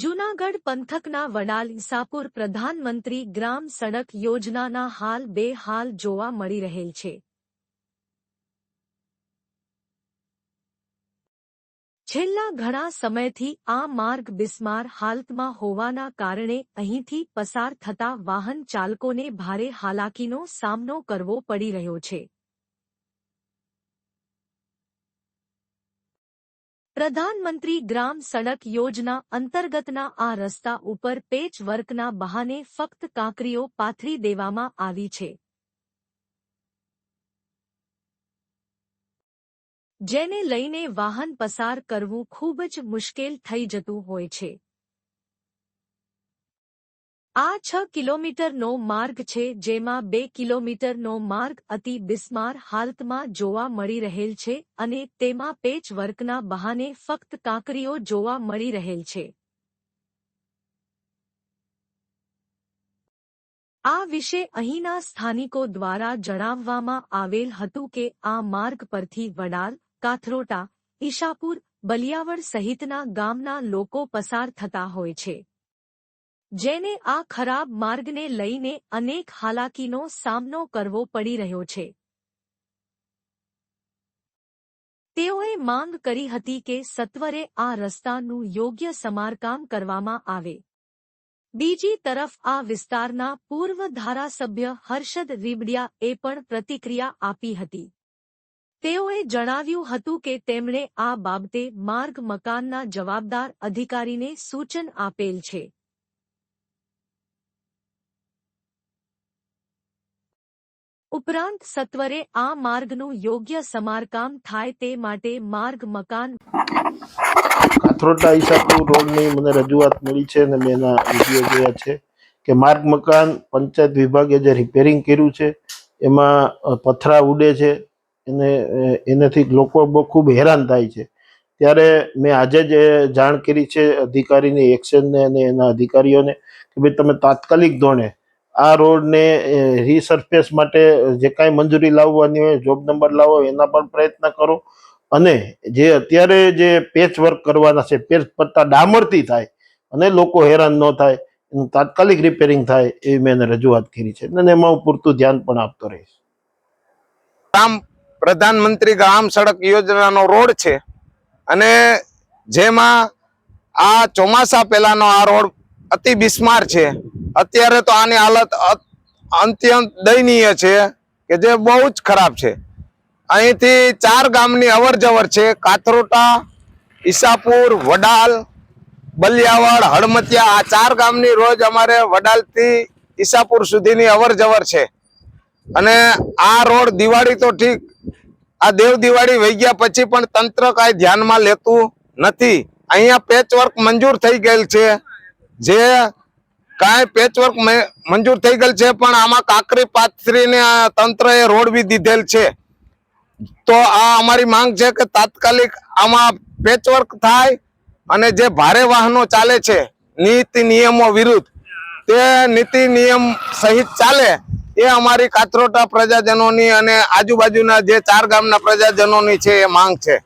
જૂનાગઢ પંથકના વડાલ ઈસાપુર પ્રધાનમંત્રી ગ્રામ સડક યોજનાના હાલ બે હાલ જોવા મળી રહેલ છે. છેલ્લા ઘણા સમયથી આ માર્ગ બિસ્માર હાલતમાં હોવાના કારણે અહીંથી પસાર થતા વાહન ચાલકોને ભારે હાલાકીનો સામનો કરવો પડી રહ્યો છે. પ્રધાનમંત્રી ગ્રામ સડક યોજના અંતર્ગતના આ રસ્તા ઉપર પેચ વર્કના બહાને ફક્ત કાંકરીઓ પાથરી દેવામાં આવી છે. જેને લઈને વાહન પસાર કરવું ખૂબ જ મુશ્કેલ થઈ જતું હોય છે. આ છ કિલોમીટરનો માર્ગ છે જેમાં બે કિલોમીટરનો માર્ગ અતિ બિસ્માર હાલતમાં જોવા મળી રહેલ છે અને તેમાં પેચ વર્કના બહાને ફક્ત કાંકરીઓ જોવા મળી રહેલ છે. આ વિશે અહીંના સ્થાનિકો દ્વારા જણાવવામાં આવેલ હતું કે આ માર્ગ પરથી વડાલ, કાથરોટા, ઈશાપુર, બલિયાવડ સહિતના ગામના લોકો પસાર થતા હોય છે. જેને આ ખરાબ માર્ગને લઈને અનેક હાલાકીનો સામનો કરવો પડી રહ્યો છે. તેઓએ માંગ કરી હતી કે સત્વરે આ રસ્તાનું યોગ્ય સમારકામ કરવામાં આવે. બીજી તરફ આ વિસ્તારના પૂર્વ ધારાસભ્ય હર્ષદ રીબડિયા એ પણ પ્રતિક્રિયા આપી હતી. તેઓએ જણાવ્યું હતું કે તેમણે આ બાબતે માર્ગ મકાનના જવાબદાર અધિકારીને સૂચન આપેલ છે. ઉપરાંત સત્વરે આ માર્ગનું યોગ્ય સમારકામ થાય તે માટે માર્ગ મકાન કાથરોટા ઈસાપુર રોડની મને રજૂઆત મળી છે અને મેં એના વીડિયો જોયા છે કે માર્ગ મકાન પંચાયત વિભાગે જે રિપેરિંગ કર્યું છે, એમાં પથરા ઉડે છે એને એનાથી લોકો બહુ ખૂબ હેરાન થાય છે. ત્યારે મેં આજે જ જાણ કરી છે અધિકારીની એક્શનને અને એના અધિકારીઓને કે ભાઈ તમે તાત્કાલિક ધોરણે આ રોડને રીસર્ફેસ માટે જે કાંઈ મંજૂરી લાવવાની હોય જોબ નંબર લાવો, એના પણ પ્રયત્ન કરો. અને જે અત્યારે જે પેચ વર્ક કરવાના છે પેચ પત્તા ડામરથી થાય અને લોકો હેરાન ન થાય, એનું તાત્કાલિક રિપેરિંગ થાય એવી મેં એને રજૂઆત કરી છે. અને એમાં હું પૂરતું ધ્યાન પણ આપતો રહીશ. આમ પ્રધાનમંત્રી ગ્રામ સડક યોજનાનો રોડ છે અને જેમાં આ ચોમાસા પહેલાનો આ રોડ અતિ બિસ્માર છે. અત્યારે તો આની હાલત અત્યંત દયનીય છે કે જે બહુ જ ખરાબ છે. અહીંથી ચાર ગામની અવર જવર છે. કાથરોટા, ઈસાપુર, વડાલ, બલિયાવડ, હળમતિયા આ ચાર ગામની રોજ અમારે વડાલથી ઈસાપુર સુધીની અવર જવર છે. અને આ રોડ દિવાળી તો ઠીક, આ દેવ દિવાળી વહી ગયા પછી પણ તંત્ર કાંઈ ધ્યાનમાં લેતું નથી. અહીંયા પેચવર્ક મંજૂર થઈ ગયેલ છે. જે કાંઈ પેચવર્ક મંજૂર થઈ ગયેલ છે, પણ આમાં કાકરી પાથરીને તંત્રએ રોડ બી દીધેલ છે. તો આ અમારી માંગ છે કે તાત્કાલિક આમાં પેચવર્ક થાય અને જે ભારે વાહનો ચાલે છે, નીતિ નિયમો વિરુદ્ધ, તે નીતિ નિયમ સહિત ચાલે, એ અમારી કાથરોટા પ્રજાજનોની અને આજુબાજુના જે ચાર ગામના પ્રજાજનોની છે, એ માંગ છે.